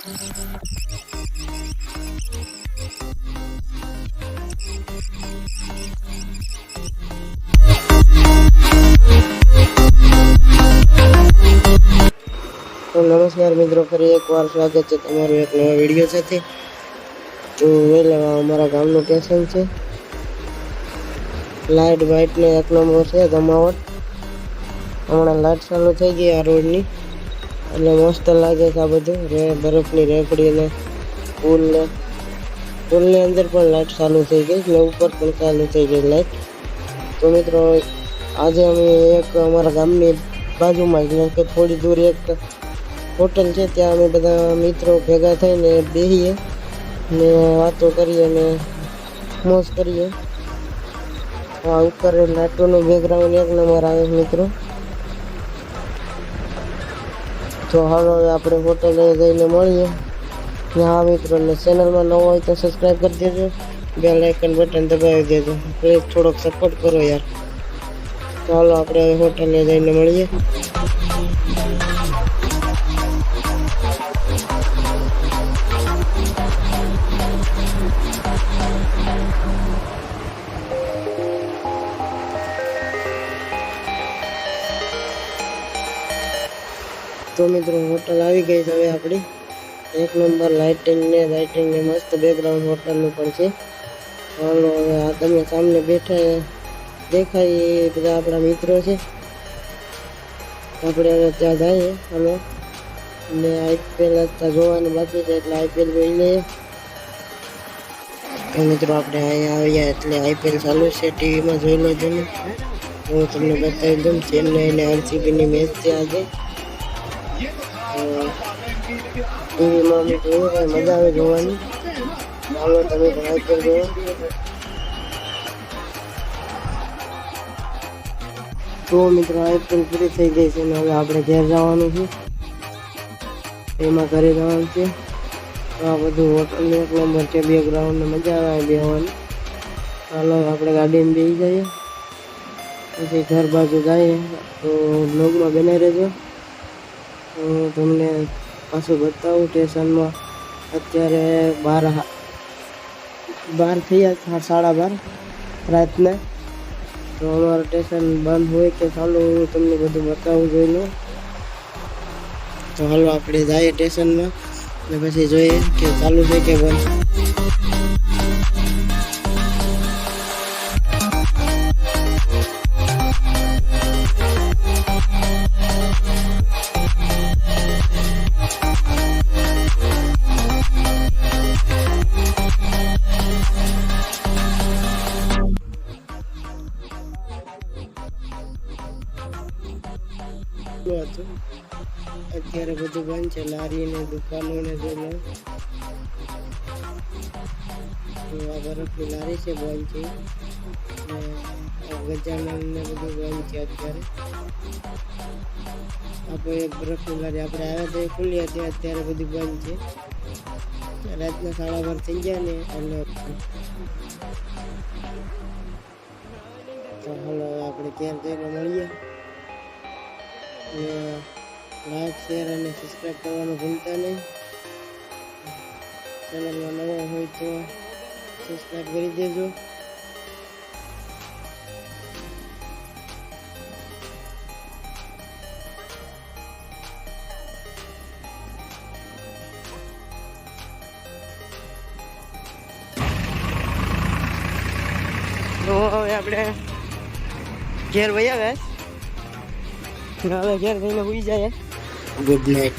તો નમસ્કાર મિત્રો, ફરી એકવાર સ્વાગત છે તમારું એક નવા વીડિયો સાથે. તો વહેલા અમારા ગામનું સ્ટેશન છે. લાઇટ બાઇટ ને એક નંબર છે જમાવટ હમણાં લાઇટ ચાલુ થઈ ગઈ આ રોડની એટલે મસ્ત લાગે છે આ બધું. રે, બરફની રેકડી ને પુલ ને પુલની અંદર પણ લાઇટ ચાલુ થઈ ગઈ. ને ઉપર પણ ચાલુ થઈ ગઈ લાઇટ તો મિત્રો, આજે અમે એક અમારા ગામની બાજુમાં જ કે થોડી દૂર એક હોટલ છે, ત્યાં અમે બધા મિત્રો ભેગા થઈને બેસીએ ને વાતો કરીએ ને મોજ કરીએ. આ ઉપર લાટુનું બેકગ્રાઉન્ડ એક નંબર આવે મિત્રો. તો હવે આપણે હોટલે જઈને મળીએ. ને હા મિત્રો ને ચેનલમાં નવો હોય તો સબસ્ક્રાઈબ કરી દેજો. બેલ આઇકન બટન દબાવી દેજો. પ્લીઝ થોડોક સપોર્ટ કરો યાર. ચાલો આપણે હવે હોટલે જઈને મળીએ. તો મિત્રો, હોટલ આવી ગઈ છે હવે આપણી. એક નંબર લાઇટિંગ ને લાઇટિંગ ને મસ્ત બેકગ્રાઉન્ડ હોટલનું પણ છે. ચાલો હવે આ તમે સામને બેઠા દેખાય એ બધા આપણા મિત્રો છે. આપણે હવે ત્યાં જઈએ હાલો ને આઈપીએલ અત્યારે જોવાનું બાકી છે, એટલે આઈપીએલ જોઈ લઈએ. તો મિત્રો, આપણે અહીંયા આવ્યા એટલે આઈપીએલ ચાલુ છે, ટીવીમાં જોઈ લો તમે હું તમને બતાવી દઉં, ચેન્નઈ અને આરસીબીની મેચ છે આજે. ટીવીમાં અમે જોયું કાંઈ મજા આવે જોવાની. ચાલો તમે ટ્રાય કરજો તો મિત્રો આઈપીએલ પૂરી થઈ ગઈ છે અને હવે આપણે ઘેર જવાનું છે. એમાં ઘરે જવાનું છે. આ બધું હોટલ એક નંબર છે બેકગ્રાઉન્ડ મજા આવે બેહવાની. ચાલો આપણે ગાડીમાં બેસી જઈએ. પછી ઘર બાજુ જઈએ. તો બ્લોગમાં બનાવી રહેજો. હું તમને પાછું બતાવું સ્ટેશનમાં. અત્યારે બાર બાર થયા સાડા બાર રાતના. તો અમારું સ્ટેશન બંધ હોય કે ચાલુ હું તમને બધું બતાવું જોઈ લઉં તો હાલો, આપણે જઈએ સ્ટેશનમાં ને પછી જોઈએ કે ચાલુ છે કે બંધ. હતું. અત્યારે બધું બંધ છે લારી ને દુકાનો ને બધું તો આ બરફની લારી છે બંધ છે ને ને બધું બંધ છે અત્યારે. આપણે બરફની લારી આપણે આવ્યા તો ખુલ્લી હતી, અત્યારે બધું બંધ છે. રાતના સાડા બાર થઈ ગયા ને, એટલે તો હાલો આપણે ત્યાં જઈને મળીએ. અને લાઈક શેર અને સબસ્ક્રાઈબ કરવાનું ભૂલતા નહીં. ચેનલમાં નવો હોય તો સબસ્ક્રાઈબ કરી દેજો. તો હવે આપણે ઘેર વહી આવ્યા હવે ઘેર જઈને ઉઈ જાય ગુડ નાઇટ